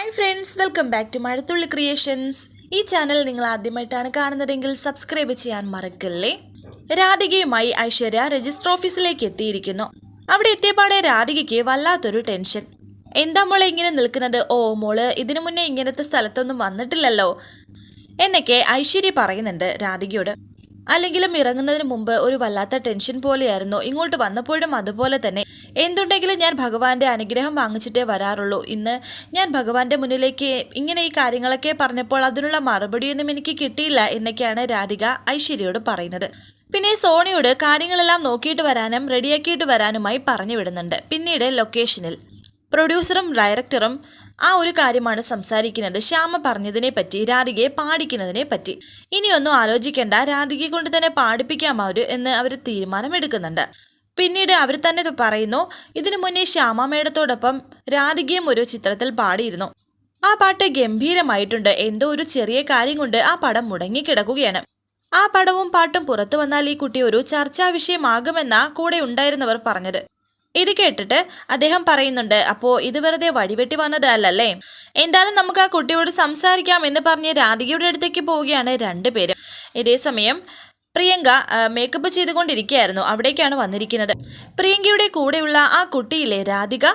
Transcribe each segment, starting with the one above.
Hi friends welcome back to Mazhathulli creations ഈ channel നിങ്ങൾ ആദ്യമായിട്ടാണ് കാണുന്നതെങ്കിൽ സബ്സ്ക്രൈബ് ചെയ്യാൻ മറക്കല്ലേ? രാധികയുമായി ഐശ്വര്യ രജിസ്റ്റർ ഓഫീസിലേക്ക് എത്തിയിരിക്കുന്നു. അവിടെ എത്തിയപാടെ രാധികയ്ക്ക് വല്ലാത്തൊരു ടെൻഷൻ എന്താ മോളെ ഇങ്ങനെ നിൽക്കുന്നത്? ഓ മോൾ ഇതിനു മുന്നേ ഇങ്ങനത്തെ സ്ഥലത്തൊന്നും വന്നിട്ടില്ലല്ലോ. എന്നൊക്കെ ഐശ്വര്യ പറയുന്നുണ്ട് രാധികയോട്. അല്ലെങ്കിലും ഇറങ്ങുന്നതിന് മുമ്പ് ഒരു വല്ലാത്ത ടെൻഷൻ പോലെയായിരുന്നു. ഇങ്ങോട്ട് വന്നപ്പോഴും അതുപോലെ തന്നെ. എന്തുണ്ടെങ്കിലും ഞാൻ ഭഗവാന്റെ അനുഗ്രഹം വാങ്ങിച്ചിട്ടേ വരാറുള്ളൂ. ഇന്ന് ഞാൻ ഭഗവാന്റെ മുന്നിലേക്ക് ഇങ്ങനെ ഈ കാര്യങ്ങളൊക്കെ പറഞ്ഞപ്പോൾ അതിനുള്ള മറുപടിയൊന്നും എനിക്ക് കിട്ടിയില്ല എന്നൊക്കെയാണ് രാധിക ഐശ്വര്യയോട് പറയുന്നത്. പിന്നെ സോണിയോട് കാര്യങ്ങളെല്ലാം നോക്കിയിട്ട് വരാനും റെഡിയാക്കിയിട്ട് വരാനുമായി പറഞ്ഞു വിടുന്നുണ്ട്. പിന്നീട് ലൊക്കേഷനിൽ പ്രൊഡ്യൂസറും ഡയറക്ടറും ആ ഒരു കാര്യമാണ് സംസാരിക്കുന്നത്. ശ്യാമ പറഞ്ഞതിനെ പറ്റി രാധികയെ പാടിക്കുന്നതിനെ പറ്റി. ഇനിയൊന്നും ആലോചിക്കേണ്ട. രാധികയെ കൊണ്ട് തന്നെ പാടിപ്പിക്കാം അവർ എന്ന് അവർ തീരുമാനമെടുക്കുന്നുണ്ട്. പിന്നീട് അവർ തന്നെ പറയുന്നു. ഇതിനു മുന്നേ ശ്യാമ മേഡത്തോടൊപ്പം രാധികയും ഒരു ചിത്രത്തിൽ പാടിയിരുന്നു. ആ പാട്ട് ഗംഭീരമായിട്ടുണ്ട്. എന്തോ ഒരു ചെറിയ കാര്യം കൊണ്ട് ആ പടം മുടങ്ങിക്കിടക്കുകയാണ്. ആ പടവും പാട്ടും പുറത്തു വന്നാൽ ഈ കുട്ടി ഒരു ചർച്ചാ വിഷയമാകുമെന്ന കൂടെ ഉണ്ടായിരുന്നവർ പറഞ്ഞത്. ഇത് കേട്ടിട്ട് അദ്ദേഹം പറയുന്നുണ്ട് അപ്പോ ഇത് വെറുതെ വഴിവെട്ടി വന്നത് അല്ലല്ലേ എന്തായാലും നമുക്ക് ആ കുട്ടിയോട് സംസാരിക്കാം എന്ന് പറഞ്ഞ് രാധികയുടെ അടുത്തേക്ക് പോവുകയാണ് രണ്ടുപേരും. ഇതേ സമയം പ്രിയങ്ക മേക്കപ്പ് ചെയ്തുകൊണ്ടിരിക്കുകയായിരുന്നു. അവിടേക്കാണ് വന്നിരിക്കുന്നത്. പ്രിയങ്കയുടെ കൂടെയുള്ള ആ കുട്ടിയില്ലേ രാധിക?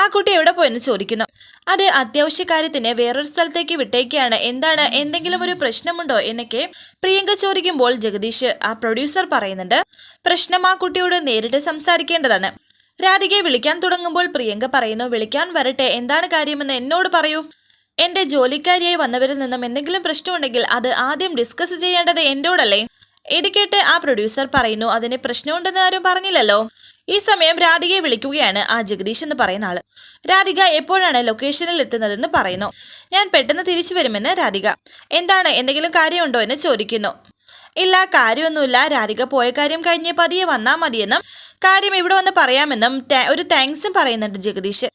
ആ കുട്ടി എവിടെ പോയെന്ന് ചോദിക്കുന്നു. അത് അത്യാവശ്യ കാര്യത്തിന് വേറൊരു സ്ഥലത്തേക്ക് വിട്ടേക്കാണ്. എന്താണ് എന്തെങ്കിലും ഒരു പ്രശ്നമുണ്ടോ എന്നൊക്കെ പ്രിയങ്ക ചോദിക്കുമ്പോൾ ജഗദീഷ് ആ പ്രൊഡ്യൂസർ പറയുന്നുണ്ട് പ്രശ്നം ആ കുട്ടിയോട് നേരിട്ട് സംസാരിക്കേണ്ടതാണ്. രാധികയെ വിളിക്കാൻ തുടങ്ങുമ്പോൾ പ്രിയങ്ക പറയുന്നു വിളിക്കാൻ വരട്ടെ എന്താണ് കാര്യമെന്ന് എന്നോട് പറയൂ. എന്റെ ജോലിക്കാരിയായി വന്നവരിൽ നിന്നും എന്തെങ്കിലും പ്രശ്നമുണ്ടെങ്കിൽ അത് ആദ്യം ഡിസ്കസ് ചെയ്യേണ്ടത് എന്നോടല്ലേ. ഇടിക്കേട്ട് ആ പ്രൊഡ്യൂസർ പറയുന്നു അതിന് പ്രശ്നമുണ്ടെന്ന് ആരും പറഞ്ഞില്ലല്ലോ. ഈ സമയം രാധികയെ വിളിക്കുകയാണ് ആ ജഗദീഷ് എന്ന് പറയുന്ന ആൾ. രാധിക എപ്പോഴാണ് ലൊക്കേഷനിൽ എത്തുന്നതെന്ന് പറയുന്നു. ഞാൻ പെട്ടെന്ന് തിരിച്ചു വരുമെന്ന് രാധിക. എന്താണ് എന്തെങ്കിലും കാര്യമുണ്ടോ? എന്ന് ചോദിക്കുന്നു. ഇല്ല കാര്യമൊന്നുമില്ല. രാധിക പോയ കാര്യം കഴിഞ്ഞ് പതിയെ വന്നാൽ മതിയെന്നും കാര്യം ഇവിടെ വന്ന് പറയാമെന്നും ഒരു താങ്ക്സും പറയുന്നുണ്ട് ജഗദീഷ്.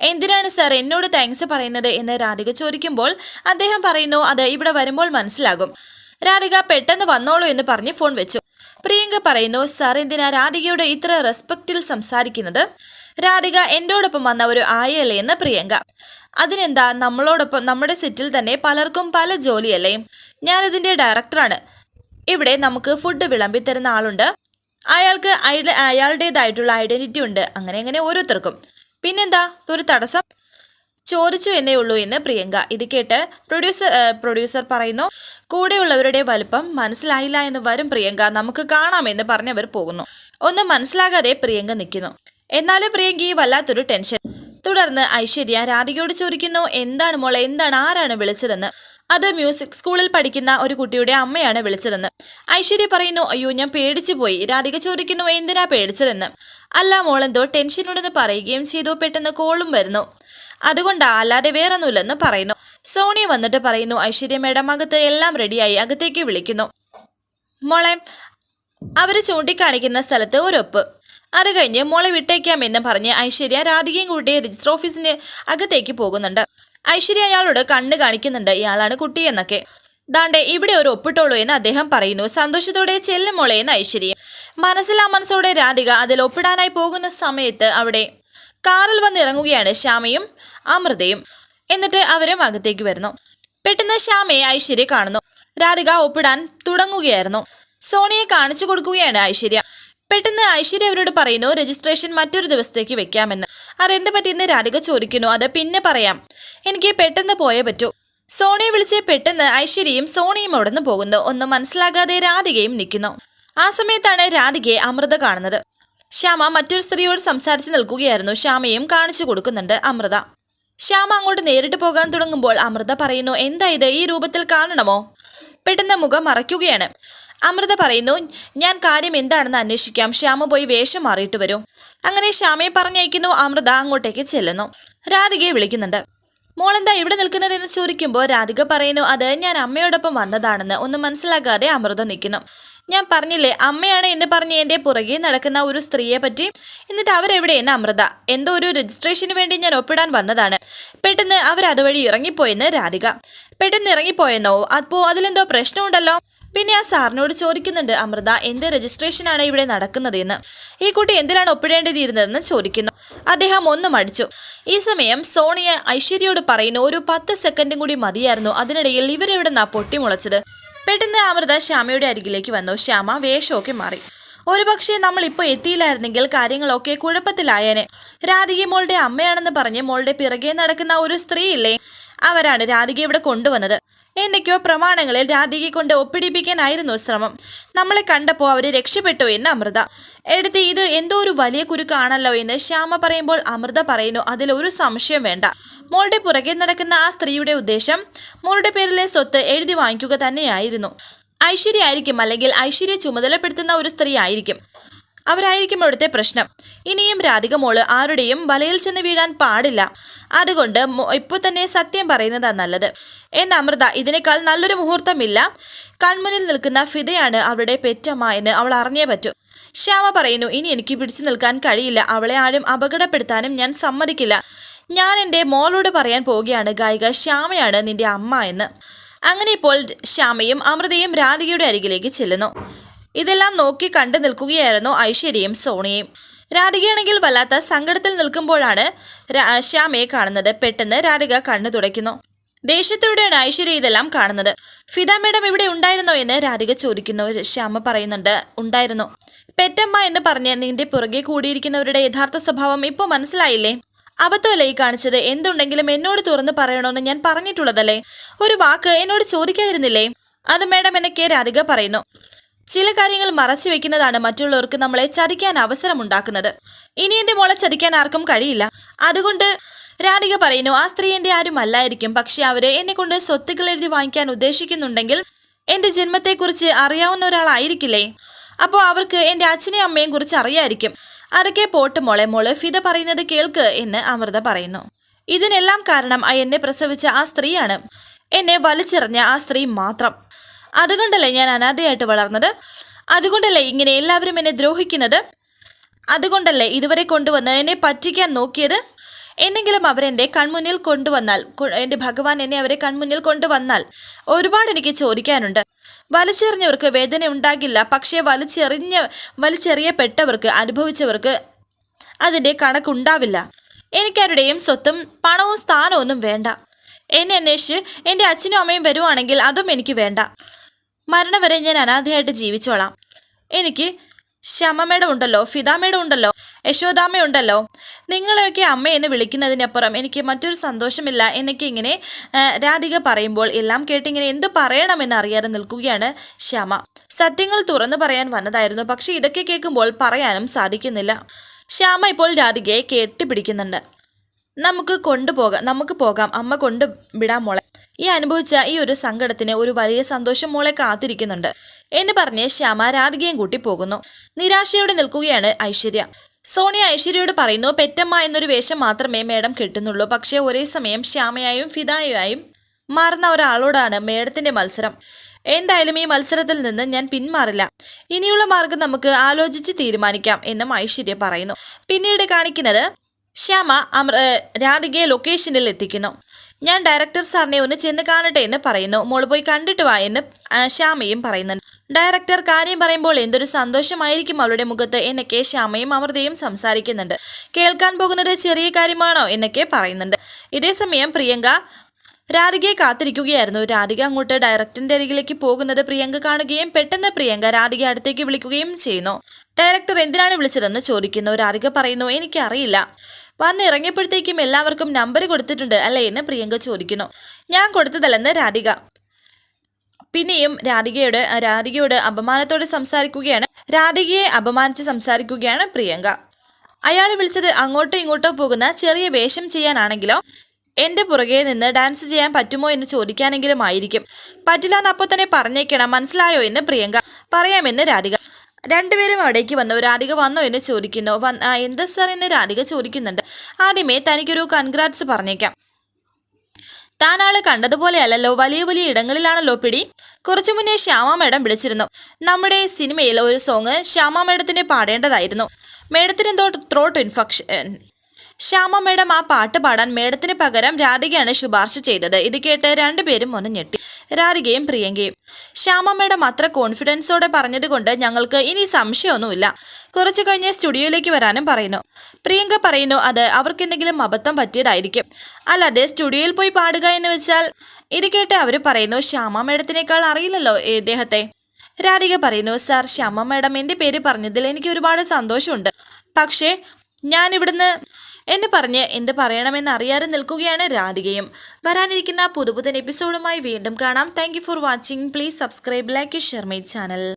എന്തിനാണ് സാർ എന്നോട് താങ്ക്സ് പറയുന്നത്? എന്ന് രാധിക ചോദിക്കുമ്പോൾ അദ്ദേഹം പറയുന്നു അത് ഇവിടെ വരുമ്പോൾ മനസ്സിലാകും. രാധിക പെട്ടെന്ന് വന്നോളൂ എന്ന് പറഞ്ഞ് ഫോൺ വെച്ചു. പ്രിയങ്ക പറയുന്നു സാർ എന്തിനാ രാധികയുടെ ഇത്ര റെസ്പെക്റ്റിൽ സംസാരിക്കുന്നത്? രാധിക എന്നോടൊപ്പം വന്ന ഒരു ആയല്ലേ എന്ന് പ്രിയങ്ക. അതിനെന്താ നമ്മളോടൊപ്പം നമ്മുടെ സെറ്റിൽ തന്നെ പലർക്കും പല ജോലിയല്ലേ? ഞാനിതിന്റെ ഡയറക്ടറാണ് ഇവിടെ നമുക്ക് ഫുഡ് വിളമ്പി തരുന്ന ആളുണ്ട്. അയാൾക്ക് അയാളുടെ അയാളുടേതായിട്ടുള്ള ഐഡന്റിറ്റി ഉണ്ട്. അങ്ങനെ അങ്ങനെ ഓരോരുത്തർക്കും. പിന്നെന്താ ഒരു തടസ്സം? ചോദിച്ചു എന്നേ ഉള്ളൂ എന്ന് പ്രിയങ്ക. ഇത് കേട്ട് പ്രൊഡ്യൂസർ പ്രൊഡ്യൂസർ പറയുന്നു കൂടെയുള്ളവരുടെ വലുപ്പം മനസ്സിലായില്ല എന്ന് വരും പ്രിയങ്ക. നമുക്ക് കാണാമെന്ന് പറഞ്ഞവർ പോകുന്നു. ഒന്നും മനസ്സിലാകാതെ പ്രിയങ്ക നിൽക്കുന്നു. എന്നാലും പ്രിയങ്കയെ വല്ലാത്തൊരു ടെൻഷൻ. തുടർന്ന് ഐശ്വര്യ രാധികയോട് ചോദിക്കുന്നു എന്താണ് മോളെ എന്താണ് ആരാണ് വിളിച്ചതെന്ന്? അത് മ്യൂസിക് സ്കൂളിൽ പഠിക്കുന്ന ഒരു കുട്ടിയുടെ അമ്മയാണ് വിളിച്ചതെന്ന്. ഐശ്വര്യ പറയുന്നു അയ്യോ ഞാൻ പേടിച്ചു പോയി. രാധിക ചോദിക്കുന്നു എന്തിനാ പേടിച്ചതെന്ന്? അല്ല മോളെന്തോ ടെൻഷനുണ്ടെന്ന് പറയുകയും ചെയ്തു. പെട്ടെന്ന് കോളും വരുന്നു. അതുകൊണ്ടാ അല്ലാതെ വേറൊന്നുമില്ലെന്ന് പറയുന്നു. സോണിയ വന്നിട്ട് പറയുന്നു ഐശ്വര്യ മേഡം അകത്ത് എല്ലാം റെഡിയായി അകത്തേക്ക് വിളിക്കുന്നു. മോളെ അവർ ചൂണ്ടിക്കാണിക്കുന്ന സ്ഥലത്ത് ഒരൊപ്പ്. അത് കഴിഞ്ഞ് മോളെ വിട്ടേക്കാം എന്ന് പറഞ്ഞ് ഐശ്വര്യ രാധികയും കൂട്ടി രജിസ്റ്റർ ഓഫീസിന് അകത്തേക്ക് പോകുന്നുണ്ട്. ഐശ്വര്യ അയാളോട് കണ്ണ് കാണിക്കുന്നുണ്ട് ഇയാളാണ് കുട്ടി എന്നൊക്കെ. ദാണ്ടെ ഇവിടെ ഒരു ഒപ്പിട്ടോളൂ എന്ന് അദ്ദേഹം പറയുന്നു. സന്തോഷത്തോടെ ചെല്ലും മോളെ എന്ന് ഐശ്വര്യ. മനസ്സിലാ മനസ്സോടെ രാധിക അതിൽ ഒപ്പിടാനായി പോകുന്ന സമയത്ത് അവിടെ കാറിൽ വന്നിറങ്ങുകയാണ് ശ്യാമയും അമൃതയും. എന്നിട്ട് അവരും അകത്തേക്ക് വരുന്നു. പെട്ടെന്ന് ശ്യാമയെ ഐശ്വര്യ കാണുന്നു. രാധിക ഒപ്പിടാൻ തുടങ്ങുകയായിരുന്നു. സോണിയെ കാണിച്ചു കൊടുക്കുകയാണ് ഐശ്വര്യ. പെട്ടെന്ന് ഐശ്വര്യ അവരോട് പറയുന്നു രജിസ്ട്രേഷൻ മറ്റൊരു ദിവസത്തേക്ക് വെക്കാമെന്ന്. അതെന്ത് പറ്റിയെന്ന് രാധിക ചോദിക്കുന്നു. അത് പിന്നെ പറയാം. എനിക്ക് പെട്ടെന്ന് പോയേ പറ്റൂ. സോണിയെ വിളിച്ച് പെട്ടെന്ന് ഐശ്വര്യയും സോണിയും അവിടെ നിന്ന് പോകുന്നു. ഒന്നും മനസ്സിലാകാതെ രാധികയും നിൽക്കുന്നു. ആ സമയത്താണ് രാധികയെ അമൃത കാണുന്നത്. ശ്യാമ മറ്റൊരു സ്ത്രീയോട് സംസാരിച്ച് നിൽക്കുകയായിരുന്നു. ശ്യാമയും കാണിച്ചു കൊടുക്കുന്നുണ്ട് അമൃത. ശ്യാമ അങ്ങോട്ട് നേരിട്ട് പോകാൻ തുടങ്ങുമ്പോൾ അമൃത പറയുന്നു എന്താ ഇത്? ഈ രൂപത്തിൽ കാണണമോ? പെട്ടെന്ന് മുഖം മറയ്ക്കുകയാണ്. അമൃത പറയുന്നു ഞാൻ കാര്യം എന്താണെന്ന് അന്വേഷിക്കാം. ശ്യാമ പോയി വേഷം മാറിയിട്ട് വരും. അങ്ങനെ ശ്യാമയെ പറഞ്ഞയക്കുന്നു അമൃത അങ്ങോട്ടേക്ക് ചെല്ലുന്നു. രാധികയെ വിളിക്കുന്നുണ്ട് മോളെന്താ ഇവിടെ നിൽക്കുന്നത്? എന്ന് ചോദിക്കുമ്പോൾ രാധിക പറയുന്നു അത് ഞാൻ അമ്മയോടൊപ്പം വന്നതാണെന്ന്. ഒന്നും മനസ്സിലാക്കാതെ അമൃത നിൽക്കുന്നു. ഞാൻ പറഞ്ഞില്ലേ അമ്മയാണ് എന്ന് പറഞ്ഞ് എന്റെ പുറകെ നടക്കുന്ന ഒരു സ്ത്രീയെ പറ്റി? എന്നിട്ട് അവരെവിടെയെന്ന് അമൃത? എന്തോ ഒരു രജിസ്ട്രേഷന് വേണ്ടി ഞാൻ ഒപ്പിടാൻ വന്നതാണ്. പെട്ടെന്ന് അവർ അതുവഴി ഇറങ്ങിപ്പോയെന്ന് രാധിക. പെട്ടെന്ന് ഇറങ്ങിപ്പോയെന്നോ? അപ്പോൾ അതിലെന്തോ പ്രശ്നമുണ്ടല്ലോ? പിന്നെ ആ സാറിനോട് ചോദിക്കുന്നുണ്ട് അമൃത എന്ത് രജിസ്ട്രേഷനാണ് ഇവിടെ നടക്കുന്നത് എന്ന് ഈ കുട്ടി എന്തിനാണ് ഒപ്പിടേണ്ടതിരുന്നതെന്ന് ചോദിക്കുന്നു. അദ്ദേഹം ഒന്നും അടിച്ചു ഈ സമയം സോണിയ ഐശ്വര്യയോട് പറയുന്നു ഒരു പത്ത് സെക്കൻഡും കൂടി മതിയായിരുന്നു. അതിനിടയിൽ ഇവരെവിടെ ഇവരെവിടെന്നാ പൊട്ടിമുളച്ചത്? പെട്ടെന്ന് അമൃത ശ്യാമയുടെ അരികിലേക്ക് വന്നു. ശ്യാമ വേഷമൊക്കെ മാറി. ഒരുപക്ഷെ നമ്മൾ ഇപ്പോൾ എത്തിയില്ലായിരുന്നെങ്കിൽ കാര്യങ്ങളൊക്കെ കുഴപ്പത്തിലായേനെ. രാധിക മോളുടെ അമ്മയാണെന്ന് പറഞ്ഞ് മോളുടെ പിറകെ നടക്കുന്ന ഒരു സ്ത്രീയില്ലേ? അവരാണ് രാധിക ഇവിടെ കൊണ്ടുവന്നത്. എന്തൊക്കെയോ പ്രമാണങ്ങളിൽ രാധികയെ കൊണ്ട് ഒപ്പിടിപ്പിക്കാനായിരുന്നു ശ്രമം. നമ്മളെ കണ്ടപ്പോൾ അവർ രക്ഷപ്പെട്ടു എന്ന് അമൃത. എടുത്ത് ഇത് എന്തോ ഒരു വലിയ കുരുക്കാണല്ലോ എന്ന് ശ്യാമ പറയുമ്പോൾ അമൃത പറയുന്നു അതിലൊരു സംശയം വേണ്ട. മോളുടെ പുറകെ നടക്കുന്ന ആ സ്ത്രീയുടെ ഉദ്ദേശം മോളുടെ പേരിലെ സ്വത്ത് എഴുതി വാങ്ങിക്കുക തന്നെയായിരുന്നു. ഐശ്വര്യ ആയിരിക്കും അല്ലെങ്കിൽ ഐശ്വര്യ ചുമതലപ്പെടുത്തുന്ന ഒരു സ്ത്രീ ആയിരിക്കും. അവരായിരിക്കും അവിടുത്തെ പ്രശ്നം. ഇനിയും രാധിക മോൾ ആരുടെയും വലയിൽ ചെന്ന് വീഴാൻ പാടില്ല. അതുകൊണ്ട് ഇപ്പൊ തന്നെ സത്യം പറയുന്നതാ നല്ലത്. എന്ന അമൃത ഇതിനേക്കാൾ നല്ലൊരു മുഹൂർത്തമില്ല. കൺമുന്നിൽ നിൽക്കുന്ന ഫിദയാണ് അവരുടെ പെറ്റമ്മ എന്ന് അവൾ അറിഞ്ഞേ പറ്റൂ. ശ്യാമ പറയുന്നു ഇനി എനിക്ക് പിടിച്ചു നിൽക്കാൻ കഴിയില്ല. അവളെ ആരും അപകടപ്പെടുത്താനും ഞാൻ സമ്മതിക്കില്ല. ഞാൻ എന്റെ മോളോട് പറയാൻ പോവുകയാണ്. ഗായിക ശ്യാമയാണ് നിന്റെ അമ്മ എന്ന്. അങ്ങനെ ഇപ്പോൾ ശ്യാമയും അമൃതയും രാധികയുടെ അരികിലേക്ക് ചെല്ലുന്നു. ഇതെല്ലാം നോക്കി കണ്ടു നിൽക്കുകയായിരുന്നു ഐശ്വര്യയും സോണിയും രാധികയാണെങ്കിൽ വല്ലാത്ത സങ്കടത്തിൽ നിൽക്കുമ്പോഴാണ് ശ്യാമയെ കാണുന്നത്. പെട്ടെന്ന് രാധിക കണ്ണു തുടയ്ക്കുന്നു. ദേഷ്യത്തോടെയാണ് ഐശ്വര്യ ഇതെല്ലാം കാണുന്നത്. ഫിദ മേഡം ഇവിടെ ഉണ്ടായിരുന്നോ എന്ന് രാധിക ചോദിക്കുന്നു. ശ്യാമ പറയുന്നുണ്ട് ഉണ്ടായിരുന്നു. പെറ്റമ്മ എന്ന് പറഞ്ഞ് നിന്റെ പുറകെ കൂടിയിരിക്കുന്നവരുടെ യഥാർത്ഥ സ്വഭാവം ഇപ്പോൾ മനസ്സിലായില്ലേ? അബദ്ധമല്ലേ ഈ കാണിച്ചത്? എന്തുണ്ടെങ്കിലും എന്നോട് തുറന്ന് പറയണമെന്ന് ഞാൻ പറഞ്ഞിട്ടുള്ളതല്ലേ? ഒരു വാക്ക് എന്നോട് ചോദിക്കായിരുന്നില്ലേ അത് മേഡം എന്നൊക്കെ രാധിക പറയുന്നു. ചില കാര്യങ്ങൾ മറച്ചു വെക്കുന്നതാണ് മറ്റുള്ളവർക്ക് നമ്മളെ ചതിക്കാൻ അവസരമുണ്ടാക്കുന്നത്. ഇനി എന്റെ മോളെ ചതിക്കാൻ ആർക്കും കഴിയില്ല. അതുകൊണ്ട് രാധിക പറയുന്നു ആ സ്ത്രീ ആരും അല്ലായിരിക്കും. പക്ഷെ അവർ എന്നെ കൊണ്ട് സ്വത്തുക്കൾ എഴുതി വാങ്ങിക്കാൻ ഉദ്ദേശിക്കുന്നുണ്ടെങ്കിൽ എന്റെ ജന്മത്തെക്കുറിച്ച് അറിയാവുന്ന ഒരാളായിരിക്കില്ലേ? അപ്പോൾ അവർക്ക് എന്റെ അച്ഛനെയും അമ്മയും കുറിച്ച് അറിയായിരിക്കും. അതൊക്കെ പോട്ട് മോളെ മോൾ ഫിദ പറയുന്നത് കേൾക്ക് എന്ന് അമൃത പറയുന്നു. ഇതിനെല്ലാം കാരണം എന്നെ പ്രസവിച്ച ആ സ്ത്രീയാണ്. എന്നെ വലിച്ചെറിഞ്ഞ ആ സ്ത്രീ മാത്രം. അതുകൊണ്ടല്ലേ ഞാൻ അനാഥയായിട്ട് വളർന്നത്? അതുകൊണ്ടല്ലേ ഇങ്ങനെ എല്ലാവരും എന്നെ ദ്രോഹിക്കുന്നത്? അതുകൊണ്ടല്ലേ ഇതുവരെ കൊണ്ടുവന്ന് എന്നെ പറ്റിക്കാൻ നോക്കിയത്? എന്നെങ്കിലും അവരെന്റെ കൺമുന്നിൽ കൊണ്ടുവന്നാൽ എന്റെ ഭഗവാൻ എന്നെ അവരെ കൺമുന്നിൽ കൊണ്ടുവന്നാൽ ഒരുപാട് എനിക്ക് ചോദിക്കാനുണ്ട്. വലിച്ചെറിഞ്ഞവർക്ക് വേദന ഉണ്ടാകില്ല പക്ഷേ വലിച്ചെറിഞ്ഞ വലിച്ചെറിയപ്പെട്ടവർക്ക് അനുഭവിച്ചവർക്ക് അതിന്റെ കണക്കുണ്ടാവില്ല. എനിക്കാരുടെയും സ്വത്തും പണവും സ്ഥാനവും ഒന്നും വേണ്ട. എന്നെ അന്വേഷിച്ച് എന്റെ അച്ഛനും അമ്മയും വരുവാണെങ്കിൽ അതും എനിക്ക് വേണ്ട. മരണം വരെ ഞാൻ അനാഥയായിട്ട് ജീവിച്ചോളാം. എനിക്ക് ശ്യാമമ്മയുടെ ഉണ്ടല്ലോ ഫിദാമ്മയുടെ ഉണ്ടല്ലോ യശോദാമ്മ ഉണ്ടല്ലോ നിങ്ങളെയൊക്കെ അമ്മ എന്ന് വിളിക്കുന്നതിനപ്പുറം എനിക്ക് മറ്റൊരു സന്തോഷമില്ല എനിക്ക് ഇങ്ങനെ രാധിക പറയുമ്പോൾ എല്ലാം കേട്ടിങ്ങനെ എന്ത് പറയണമെന്ന് അറിയാതെ നിൽക്കുകയാണ് ശ്യാമ. സത്യങ്ങൾ തുറന്നു പറയാൻ വന്നതായിരുന്നു പക്ഷെ ഇതൊക്കെ കേൾക്കുമ്പോൾ പറയാനും സാധിക്കുന്നില്ല. ശ്യാമ ഇപ്പോൾ രാധികയെ കെട്ടിപ്പിടിക്കുന്നുണ്ട്. നമുക്ക് കൊണ്ടുപോകാം നമുക്ക് പോകാം അമ്മ കൊണ്ട് വിടാം മോളെ. ഈ അനുഭവിച്ച ഈ ഒരു സങ്കടത്തിന് ഒരു വലിയ സന്തോഷം മോളെ കാത്തിരിക്കുന്നുണ്ട്. എന്ന് പറഞ്ഞ് ശ്യാമ രാധികയും കൂട്ടി പോകുന്നു. നിരാശയോടെ നിൽക്കുകയാണ് ഐശ്വര്യ. സോണിയ ഐശ്വര്യയോട് പറയുന്നു പെറ്റമ്മ എന്നൊരു വേഷം മാത്രമേ മേഡം കെട്ടുന്നുള്ളൂ. പക്ഷേ ഒരേ സമയം ശ്യാമയായും ഫിദായായും മാറുന്ന ഒരാളോടാണ് മേഡത്തിന്റെ മത്സരം. എന്തായാലും ഈ മത്സരത്തിൽ നിന്ന് ഞാൻ പിന്മാറില്ല. ഇനിയുള്ള മാർഗം നമുക്ക് ആലോചിച്ച് തീരുമാനിക്കാം എന്നും ഐശ്വര്യ പറയുന്നു. പിന്നീട് കാണിക്കുന്നത് ശ്യാമ രാധികയെ ലൊക്കേഷനിൽ എത്തിക്കുന്നു. ഞാൻ ഡയറക്ടർ സാറിനെ ഒന്ന് ചെന്ന് കാണട്ടെ എന്ന് പറയുന്നു. മോൾ പോയി കണ്ടിട്ട് വാ എന്ന് ശ്യാമയും പറയുന്നുണ്ട്. ഡയറക്ടർ കാര്യം പറയുമ്പോൾ എന്തൊരു സന്തോഷമായിരിക്കും അവളുടെ മുഖത്ത് എന്നൊക്കെ ശ്യാമയും അമൃതയും സംസാരിക്കുന്നുണ്ട്. കേൾക്കാൻ പോകുന്നത് ചെറിയ കാര്യമാണോ എന്നൊക്കെ പറയുന്നുണ്ട്. ഇതേസമയം പ്രിയങ്ക രാധികയെ കാത്തിരിക്കുകയായിരുന്നു. രാധിക അങ്ങോട്ട് ഡയറക്ടറിന്റെ അരികിലേക്ക് പോകുന്നത് പ്രിയങ്ക കാണുകയും പെട്ടെന്ന് പ്രിയങ്ക രാധിക അടുത്തേക്ക് വിളിക്കുകയും ചെയ്യുന്നു. ഡയറക്ടർ എന്തിനാണ് വിളിച്ചതെന്ന് ചോദിക്കുന്നു. രാധിക പറയുന്നു എനിക്കറിയില്ല. വന്നിറങ്ങിയപ്പോഴത്തേക്കും എല്ലാവർക്കും നമ്പർ കൊടുത്തിട്ടുണ്ട് അല്ലേ എന്ന് പ്രിയങ്ക ചോദിക്കുന്നു. ഞാൻ കൊടുത്തതല്ലെന്ന് രാധിക. പിന്നെയും രാധികയോട് രാധികയോട് അപമാനത്തോടെ സംസാരിക്കുകയാണ്. രാധികയെ അപമാനിച്ച് സംസാരിക്കുകയാണ് പ്രിയങ്ക. അയാൾ വിളിച്ചത് അങ്ങോട്ടോ ഇങ്ങോട്ടോ പോകുന്ന ചെറിയ വേഷം ചെയ്യാനാണെങ്കിലോ? എന്റെ പുറകെ നിന്ന് ഡാൻസ് ചെയ്യാൻ പറ്റുമോ എന്ന് ചോദിക്കാനെങ്കിലും ആയിരിക്കും പറ്റില്ല എന്ന് അപ്പോൾ തന്നെ പറഞ്ഞേക്കണം. മനസ്സിലായോ എന്ന് പ്രിയങ്ക. പറയാമെന്ന് രാധിക. രണ്ടുപേരും അവിടേക്ക് വന്നു. രാധിക വന്നോ എന്ന് ചോദിക്കുന്നു. എന്താ സാർ എന്ന് രാധിക ചോദിക്കുന്നുണ്ട്? ആദ്യമേ തനിക്കൊരു കൺഗ്രാറ്റ്സ് പറഞ്ഞേക്കാം. താൻ ആൾ കണ്ടതുപോലെയല്ലല്ലോ വലിയ വലിയ ഇടങ്ങളിലാണല്ലോ പിടി. കുറച്ചു മുന്നേ ശ്യാമ മേഡം വിളിച്ചിരുന്നു. നമ്മുടെ സിനിമയിൽ ഒരു സോങ് ശ്യാമ മേഡത്തിന് പാടേണ്ടതായിരുന്നു. മേഡത്തിന് എന്തോ ത്രോട്ട് ഇൻഫെക്ഷൻ ശ്യാമ മേഡം ആ പാട്ട് പാടാൻ മേഡത്തിന് പകരം രാധികയാണ് ശുപാർശ ചെയ്തത്. ഇത് കേട്ട് രണ്ടുപേരും ഒന്ന് ഞെട്ടി. രാധികയും പ്രിയങ്കയും. ശ്യാമമ്മയുടെ അത്ര കോൺഫിഡൻസോടെ പറഞ്ഞതുകൊണ്ട് ഞങ്ങൾക്ക് ഇനി സംശയമൊന്നുമില്ല. കുറച്ചു കഴിഞ്ഞ് സ്റ്റുഡിയോയിലേക്ക് വരാനും പറയുന്നു. പ്രിയങ്ക പറയുന്നു അത് അവർക്കെന്തെങ്കിലും അബദ്ധം പറ്റിയതായിരിക്കും. അല്ലാതെ സ്റ്റുഡിയോയിൽ പോയി പാടുക എന്ന് വെച്ചാൽ ഇത് കേട്ട് അവർ പറയുന്നു ശ്യാമ മേഡത്തിനേക്കാൾ അറിയില്ലല്ലോ ഇദ്ദേഹത്തെ രാധിക പറയുന്നു സാർ ശ്യാമ മേഡം എന്റെ പേര് പറഞ്ഞതിൽ എനിക്ക് ഒരുപാട് സന്തോഷമുണ്ട്. പക്ഷേ ഞാൻ ഇവിടുന്ന് എന്ന് പറഞ്ഞ് എന്ത് പറയണമെന്ന് അറിയാതെ നിൽക്കുകയാണ് രാധികയും. വരാനിരിക്കുന്ന പുതുപുതൻ എപ്പിസോഡുമായി വീണ്ടും കാണാം. Thank for watching please subscribe like share my channel